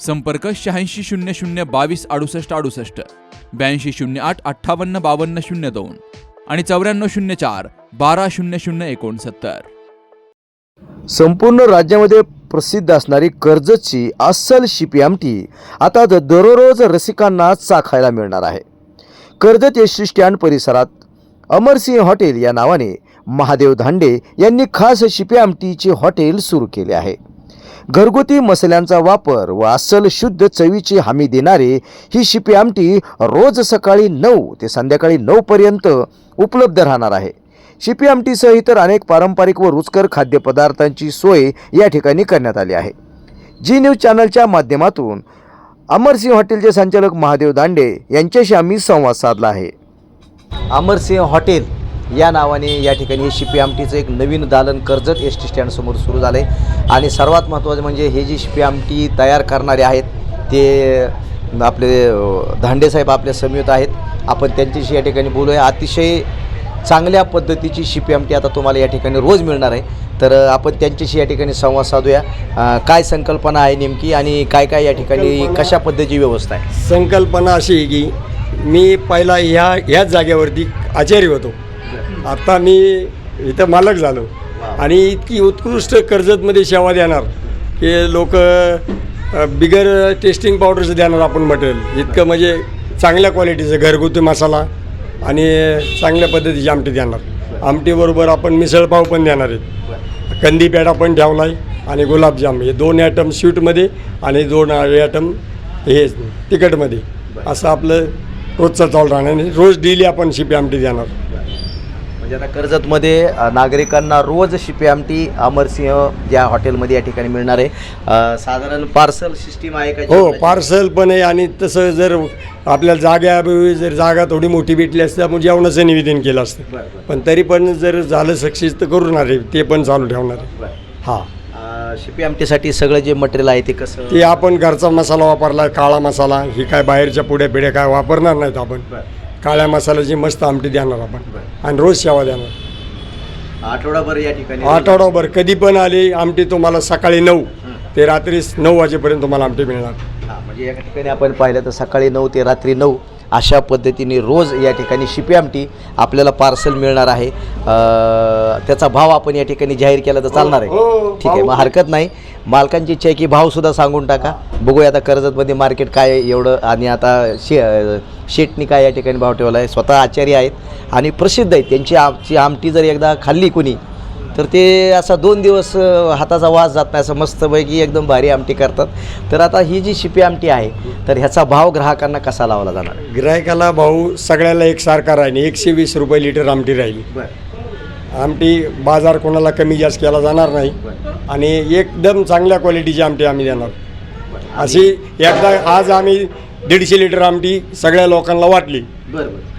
संपर्क शहाऐंशी शून्य शून्य बावीस अडुसष्ट अडुसष्ट ब्याऐंशी शून्य आठ अठ्ठावन्न बावन्न शून्य दोन आणि चौऱ्याण्णव शून्य चार बारा शून्य शून्य एकोणसत्तर. संपूर्ण राज्यामध्ये प्रसिद्ध असणारी कर्जतची अस्सल शिपी आमटी आता दररोज रसिकांना चाखायला मिळणार आहे. कर्जत एस स्टँड परिसरात अमरसिंह हॉटेल या नावाने महादेव धांडे यांनी खास शिपी आमटीचे हॉटेल सुरू केले आहे. घरगुती मसाल्यांचा वापर व अस्सल शुद्ध चवीची हमी देणारे ही शिपी आमटी रोज सकाळी नऊ ते संध्याकाळी नऊपर्यंत उपलब्ध राहणार आहे. शिपी आमटीसह इतर अनेक पारंपरिक व रुचकर खाद्यपदार्थांची सोय या ठिकाणी करण्यात आली आहे. जी न्यूज चॅनलच्या माध्यमातून अमरसिंह हॉटेलचे संचालक महादेव दांडे यांच्याशी आम्ही संवाद साधला आहे. अमरसिंह हॉटेल या नावाने या ठिकाणी हे शिपी आमटीचं एक नवीन दालन कर्जत एस टी स्टँडसमोर सुरू झालं आहे आणि सर्वात महत्त्वाचं म्हणजे हे जी शिपी आमटी तयार करणारे आहेत ते आपले धांडेसाहेब आपल्या समित आहेत. आपण त्यांच्याशी या ठिकाणी बोलूया. अतिशय चांगल्या पद्धतीची शिपी आमटी आता तुम्हाला या ठिकाणी रोज मिळणार आहे. तर आपण त्यांच्याशी या ठिकाणी संवाद साधूया. काय संकल्पना आहे नेमकी आणि काय काय या ठिकाणी कशा पद्धतीची व्यवस्था आहे? संकल्पना अशी आहे की मी पहिला ह्या ह्याच जागेवरती आचारी होतो. आता मी इथं मालक झालो. आणि इतकी उत्कृष्ट कर्जतमध्ये सेवा देणार की लोक बिगर टेस्टिंग पावडरचं देणार आपण मटेरियल इतकं म्हणजे चांगल्या क्वालिटीचं घरगुती मसाला आणि चांगल्या पद्धतीची आमटी देणार. आमटीबरोबर आपण मिसळपाव पण देणार आहेत. कंदी पेढा पण ठेवला आहे आणि गुलाबजाम. हे दोन ॲटम स्वीटमध्ये आणि दोन ॲटम हे तिखटमध्ये. असं आपलं रोजचं चालू राहणार आणि रोज डेली आपण शिपी आमटी देणार. म्हणजे आता कर्जतमध्ये नागरिकांना रोज शिपी आमटी अमरसिंह या हॉटेलमध्ये या ठिकाणी मिळणार आहे. साधारण पार्सल सिस्टीम आहे का? हो? पार्सल पण आहे आणि तसं जर आपल्याला जागा जर जागा थोडी मोठी भेटली असते आपण जेवणाचं निवेदन केलं असतं. पण तरी पण जर झालं सक्सेस तर करणार आहे ते पण चालू ठेवणार आहे. हां. शिपी आमटीसाठी सगळं जे मटेरियल आहे ते कसं? ते आपण घरचा मसाला वापरला काळा मसाला ही काय बाहेरच्या पुढ्या पिढ्या काय वापरणार नाहीत आपण. काळ्या मसाल्याची मस्त आमटी देणार आपण. आणि रोज सेवा देणार. आठवडाभर या ठिकाणी आठवडाभर कधी पण आली आमटी तुम्हाला सकाळी नऊ ते रात्री नऊ वाजेपर्यंत तुम्हाला आमटी मिळणार. म्हणजे या ठिकाणी आपण पाहिलं तर सकाळी नऊ ते रात्री नऊ अशा पद्धतीने रोज या ठिकाणी शिपी आमटी आपल्याला पार्सल मिळणार आहे. त्याचा भाव आपण या ठिकाणी जाहीर केला तर चालणार आहे. हो, ठीक आहे मग हरकत नाही. मालकांची इच्छा आहे की भावसुद्धा सांगून टाका. बघूया आता कर्जतमध्ये मार्केट काय आहे एवढं आणि आता शे शेटनी काय या ठिकाणी भाव ठेवला आहे स्वतः आचार्य आहेत आणि प्रसिद्ध आहेत. त्यांची आमची आमटी जर एकदा खाल्ली कोणी तर ते असा दोन दिवस हाताचा वास जात नाही असं मस्तपैकी एकदम भारी आमटी करतात. तर आता ही जी शिपी आमटी आहे तर ह्याचा भाव ग्राहकांना कसा लावला जाणार? गिरायकाला भाऊ सगळ्याला एकसारखा राहील एकशे वीस रुपये लिटर आमटी राहील. आमटी बाजार कोणाला कमी जास्त केला जाणार नाही. आणि एकदम चांगल्या क्वालिटीची आमटी आम्ही देणार. अशी एकदा आज आम्ही दीडशे लिटर आमटी सगळ्या लोकांना वाटली.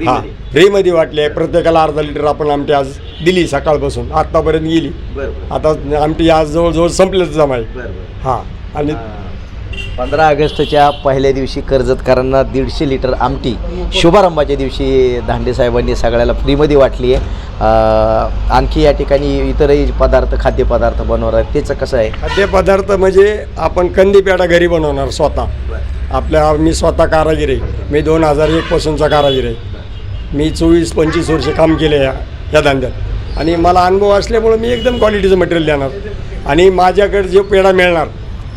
हां. फ्रीमध्ये. वाटली. आहे प्रत्येकाला अर्धा लिटर आपण आमटी आज दिली सकाळपासून. आत्तापर्यंत गेली. आता आमटी आज जवळजवळ संपलेच जमाय. हां. आणि पंधरा ऑगस्टच्या पहिल्या दिवशी कर्जतकरांना दीडशे लिटर आमटी. शुभारंभाच्या दिवशी दांडे साहेबांनी सगळ्याला फ्रीमध्ये वाटली आहे आणखी या ठिकाणी इतरही पदार्थ खाद्यपदार्थ बनवणार आहेत. त्याचं कसं आहे? खाद्यपदार्थ म्हणजे आपण कंदी पेढा घरी बनवणार स्वतः. आपल्या मी स्वतः कारागीर आहे. मी दोन हजार एकपासूनचा कारागीर आहे. मी चोवीस पंचवीस वर्ष काम केले या या धंद्यात. आणि मला अनुभव असल्यामुळं मी एकदम क्वालिटीचं मटेरियल देणार. आणि माझ्याकडे जो पेढा मिळणार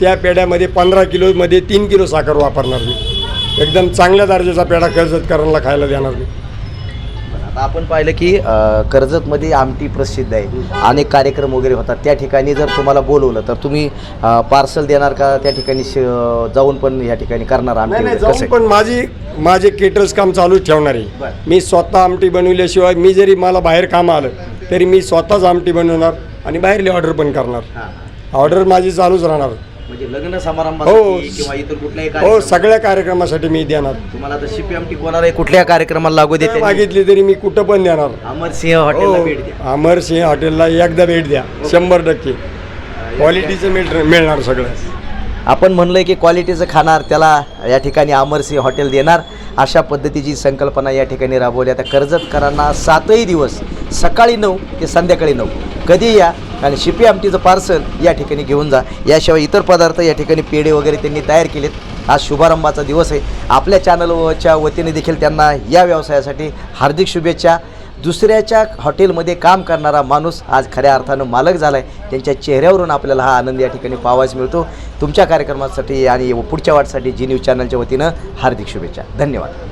त्या पेढ्यामध्ये पंधरा किलोमध्ये तीन किलो साखर वापरणार मी. एकदम चांगल्या दर्जाचा पेढा कर्जतकरांना खायला देणार मी. आता आपण पाहिलं की अ, कर्जतमध्ये आमटी प्रसिद्ध आहे अनेक कार्यक्रम वगैरे होतात त्या ठिकाणी जर तुम्हाला बोलवलं तर तुम्ही पार्सल देणार का त्या ठिकाणी श- जाऊन पण या ठिकाणी करणार आमटी नाही नाही वगैरे? कसं जाऊन आहे? पण माझी माझे केटर्स काम चालूच ठेवणार आहे बरं. मी स्वतः आमटी बनवल्याशिवाय मी जरी मला बाहेर काम आलं तरी मी स्वतःच आमटी बनवणार आणि बाहेरली ऑर्डर पण करणार हां. ऑर्डर माझी चालूच राहणार म्हणजे लग्न समारंभासाठी हो. किंवा इतर कुठल्याही हो कार्यक्रम सगळ्या कार्यक्रमासाठी मी देणार. तुम्हाला आता शिपी आमटी कोणाला कुठल्या कार्यक्रमाला लागू देते मागितली तरी मी कुठं पण देणार. अमरसिंह हॉटेलला भेट द्या. हो अमरसिंह हॉटेलला एकदा भेट द्या. शंभर टक्के. क्वालिटीचं मिळ मिळणार सगळं. आपण म्हणलोय की क्वालिटीचं खाणार त्याला या ठिकाणी अमरसिंह हॉटेल देणार. अशा पद्धतीची संकल्पना या ठिकाणी राबवली. आता कर्जतकरांना सातही दिवस सकाळी नऊ ते संध्याकाळी नऊ. कधी या आणि शिपी आमटीचं पार्सल या ठिकाणी घेऊन जा. याशिवाय इतर पदार्थ या ठिकाणी पेढे वगैरे त्यांनी तयार केलेत. आज शुभारंभाचा दिवस आहे. आपल्या चॅनलच्या वतीने देखील त्यांना या व्यवसायासाठी हार्दिक शुभेच्छा. दुसऱ्याच्या हॉटेलमध्ये काम करणारा माणूस आज खऱ्या अर्थानं मालक झाला आहे त्यांच्या चेहऱ्यावरून आपल्याला हा आनंद या ठिकाणी पाहावायला मिळतो. तुमच्या कार्यक्रमासाठी आणि पुढच्या वाटसाठी जी न्यूज चॅनलच्या वतीनं हार्दिक शुभेच्छा. धन्यवाद.